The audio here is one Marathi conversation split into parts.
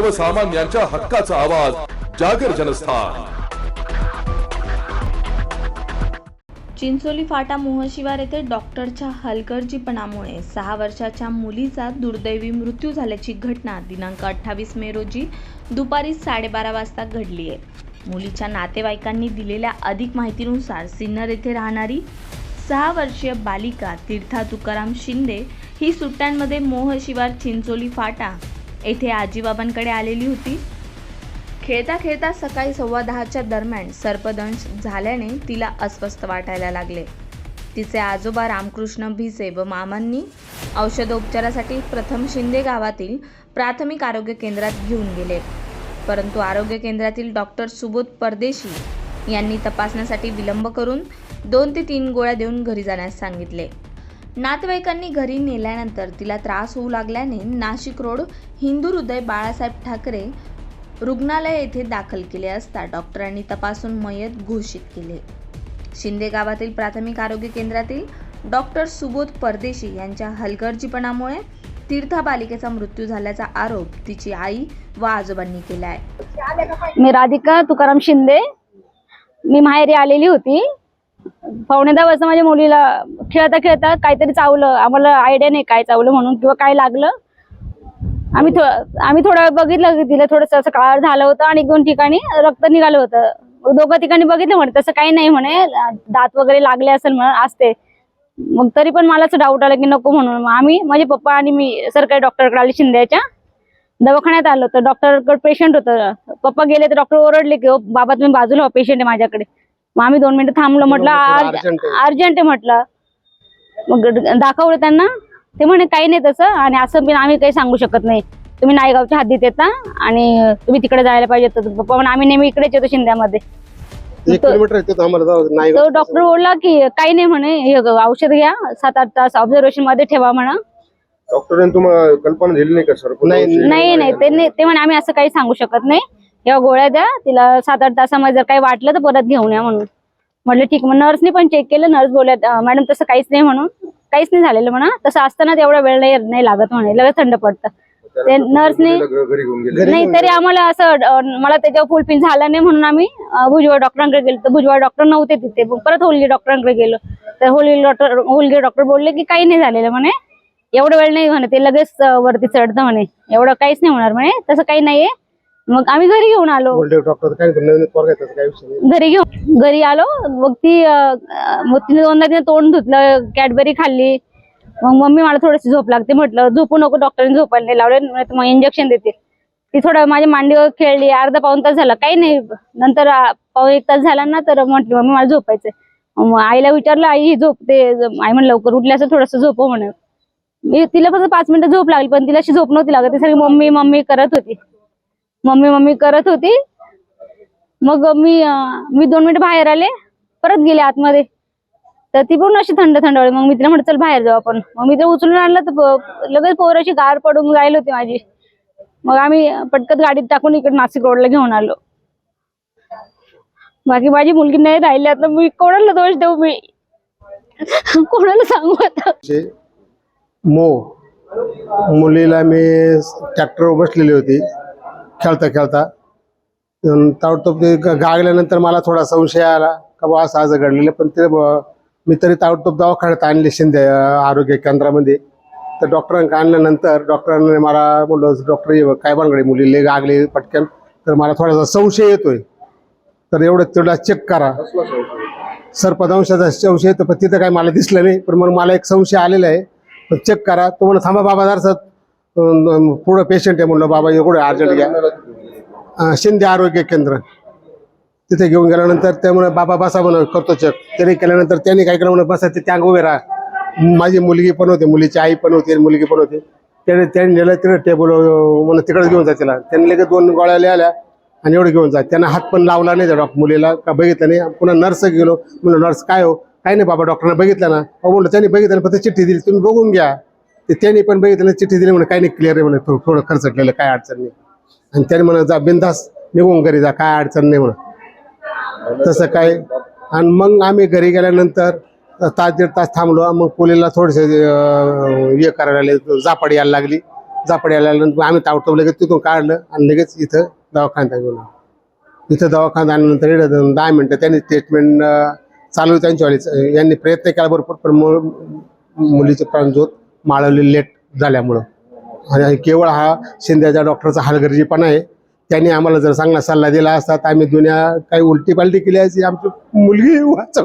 सर्वसामान्यांच्या हक्काचा आवाज जागर जनस्थान. चिंचोली फाटा मोहशिवार येथे डॉक्टरच्या हलगर्जीपणामुळे सहा वर्षाच्या मुलीचा दुर्दैवी मृत्यू झाल्याची घटना दिनांक अठ्ठावीस मे रोजी दुपारी साडेबारा वाजता घडली आहे. मुलीच्या नातेवाईकांनी दिलेल्या अधिक माहितीनुसार सिन्नर येथे राहणारी सहा वर्षीय बालिका तीर्था तुकाराम शिंदे ही सुट्ट्यांमध्ये मोहशिवार चिंचोली फाटा येथे आजीबाबांकडे आलेली होती. खेळता खेळता सकाळी सव्वा दहाच्या दरम्यान सर्पदंश झाल्याने तिला अस्वस्थ वाटायला लागले. तिचे आजोबा रामकृष्ण भिसे व मामांनी औषधोपचारासाठी प्रथम शिंदे गावातील प्राथमिक आरोग्य केंद्रात घेऊन गेले. परंतु आरोग्य केंद्रातील डॉक्टर सुबोध परदेशी यांनी तपासण्यासाठी विलंब करून दोन ते तीन गोळ्या देऊन घरी जाण्यास सांगितले. नातेवाईकांनी घरी नेल्यानंतर तिला त्रास होऊ लागल्याने नाशिक रोड हिंदू हृदय बाळासाहेब ठाकरे रुग्णालय येथे दाखल केले असता डॉक्टरांनी तपासून मयत घोषित केले. शिंदे गावातील प्राथमिक आरोग्य केंद्रातील डॉक्टर सुबोध परदेशी यांच्या हलगर्जीपणामुळे तीर्था बालिकेचा मृत्यू झाल्याचा आरोप तिची आई व आजोबांनी केला आहे मी राधिका तुकाराम शिंदे. मी माहेरी आलेली होती. पावणे दहा वाजता माझ्या मुलीला खेळता खेळता काहीतरी चावलं. आम्हाला आयडिया नाही काय चावलं म्हणून किंवा काय लागलं. आम्ही थो आम्ही थोडा बघितलं की तिला थोडंसं असं काळ झालं होतं आणि एक दोन ठिकाणी रक्त निघालं होतं. दोघं ठिकाणी बघितलं म्हणे तसं काही नाही म्हणे दात वगैरे लागले असेल म्हणून असते. मग तरी पण मला असं डाऊट आला की नको म्हणून. मग आम्ही माझे पप्पा आणि मी सरकारी डॉक्टरकडे आले शिंद्याच्या. दवाखान्यात आलो. तर डॉक्टरकडे पेशंट होतं. पप्पा गेले तर डॉक्टर ओरडले की बाबा तुम्ही बाजूला हो पेशंट आहे माझ्याकडे. मग आम्ही दोन मिनिटं थांबलो म्हटलं. अर्जंट आहे म्हटलं. मग दाखवलं त्यांना. ते म्हणे काही नाही तसं आणि असं पण आम्ही काही सांगू शकत नाही. तुम्ही नायगावच्या हद्दीत येता आणि तुम्ही तिकडे जायला पाहिजे म्हणे आम्ही नेहमी इकडेच येतो शिंद्यामध्ये. तो डॉक्टर बोलला की काही नाही म्हणे हे औषध घ्या. सात आठ तास ऑब्झर्वेशनमध्ये ठेवा म्हणा. डॉक्टरांनी तुम्हाला कल्पना दिली नाही का सर नाही, नाही नाही. ते नाही- ते म्हणे आम्ही असं काही सांगू शकत नाही. या गोळ्या द्या तिला सात आठ तासामध्ये जर काही वाटलं तर परत घेऊन या म्हणून. म्हटलं ठीक मग नर्सनी पण चेक केलं नर्स बोलत मॅडम तसं काहीच नाही म्हणून काहीच नाही झालेलं म्हणा तसं असताना तेवढा वेळ नाही लागत म्हणे लगेच थंड पडतं. ते नर्सने नाही तरी आम्हाला असं मला त्याच्यावर फुलपिन झालं नाही म्हणून आम्ही भुजबळ डॉक्टरांकडे गेलो. तर भुजबळ डॉक्टर नव्हते तिथे परत होलगी डॉक्टरांकडे गेलो. तर होलगी डॉक्टर होलगी डॉक्टर बोलले की काही नाही झालेलं म्हणे एवढं वेळ नाही म्हणे ते लगेच वरती चढतं म्हणे. एवढं काहीच नाही होणार म्हणे तसं काही नाहीये. मग आम्ही घरी घेऊन आलो. बोलले डॉक्टर काय नाही, नवीन पोरगा आहे, त्याचा काही विषय नाही. घरी घेऊन घरी आलो. मग ती अं, मग तिने दोनदा तिने तोंड धुतलं कॅडबरी खाल्ली. मग मम्मी मला थोडीशी झोप लागते म्हटलं झोपू नको डॉक्टरने झोपायला नाही लावले नाहीतर मग इंजेक्शन देतील. ती थोडं माझ्या मांडीवर खेळली अर्धा पाऊन तास झाला. काही नाही नंतर अं, पाऊण एक तास झाला ना तर म्हटली मम्मी मला झोपायचंय. मग आईला विचारलं आई ही झोपते आई म्हणलं लवकर उठली असं थोडंसं झोपव म्हणे मी तिला फक्त पाच मिनिटं झोप लागली पण तिला अशी झोप नव्हती लागत. ती सगळी मम्मी मम्मी करत होती. मम्मी मम्मी करत होती. मग मी मी दोन मिनिट बाहेर आले. परत गेले आतमध्ये. तर ती पण अशी थंड थंड वाटली. मग मी तिला म्हटलं चल बाहेर जाऊ आपण. मग मी तिला उचलून आणलं तर लगेच पोर अशी गार पडून जायला होती माझी. मग आम्ही पटकन गाडीत टाकून इकडे नाशिक रोडला घेऊन आलो. बाकी माझी मुलगी नाही राहिली. आता मी कोणाला दोष देऊ मी? कोणाला सांगू आता? मो मुलीला मी ट्रॅक्टरवर बसलेली होती. खेळता खेळता. ताबडतोब ते ग- गागल्यानंतर मला थोडा संशय आला का बा असं आज घडलेलं पण ते मी तरी ताबडतोब दवाखान्यात आणले शिंदे आरोग्य केंद्रामध्ये. तर डॉक्टरांना आणल्यानंतर डॉक्टरांनी मला म्हणलं डॉक्टर काय बनगडे मुलीले गागले पटकन. तर मला थोडासा संशय येतोय. तर एवढं तेवढा चेक करा. सर्पदंशाचा संशय तर पण तिथं काय मला दिसलं नाही. पण मग मला एक संशय आलेला आहे. पण चेक करा. तो म्हणा थांबा बाबा जरासं पुढं पेशंट आहे म्हणलं बाबा एवढं अर्जंट घ्या. शिंदे आरोग्य केंद्र. तिथे घेऊन गेल्यानंतर त्यामुळे बाबा बसा म्हणून करतो चेक त्याने केल्यानंतर त्यांनी काय केलं म्हणून बसा ते त्या उभे राहा. माझी मुलगी पण होती मुलीची आई पण होती मुलगी पण होती. त्याने त्यांनी नेलं तिकडे टेबल म्हणून तिकडे घेऊन जा तिला. त्यांनी लगेच दोन गोळ्या लिहिल्या आणि एवढं घेऊन जा. त्यांना हात पण लावला नाही त्या डॉक्टर मुलीला का बघितलं नाही. पुन्हा नर्स गेलो. म्हणलं नर्स काय हो? काय नाही बाबा डॉक्टरने बघितलं ना. म्हणलं त्यांनी बघितलं फक्त चिठ्ठी दिली. तुम्ही बघून घ्या. ते त्यांनी पण बघितलं चिठ्ठी दिली म्हणून काय नाही क्लिअर आहे म्हणे थोडं थोडं खर्चटलेलं काय अडचण नाही. आणि त्याने म्हणा जा बिंदास निघून घरी जा काय अडचण नाही म्हणून. तसं काय. आणि मग आम्ही घरी गेल्यानंतर तास दीड तास थांबलो. मग पोलीला थोडेसे हे करायला लागले. यायला लागली. जापड यायला लागल्यानंतर आम्ही ताबडतोब लगेच तिथून काढलं आणि लगेच इथं दवाखान्यात घेऊन इथं दवाखान्यात आल्यानंतर इकडं दहा मिनटं त्यांनी ट्रीटमेंट चालू त्यांच्यावाली यांनी प्रयत्न केला भरपूर पण मुलीचे प्राण प्राणज्योत माळवली लेट झाल्यामुळं. आणि केवळ हा शिंद्याच्या डॉक्टरचा हलगर्जीपणा आहे. त्यांनी आम्हाला जर चांगला सल्ला दिला असता तर आम्ही दुनिया काही उलटी पालटी केली असती आमची मुलगी वाचव.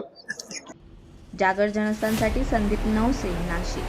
जागर जनस्थानसाठी संदीप नवसे नाशिक.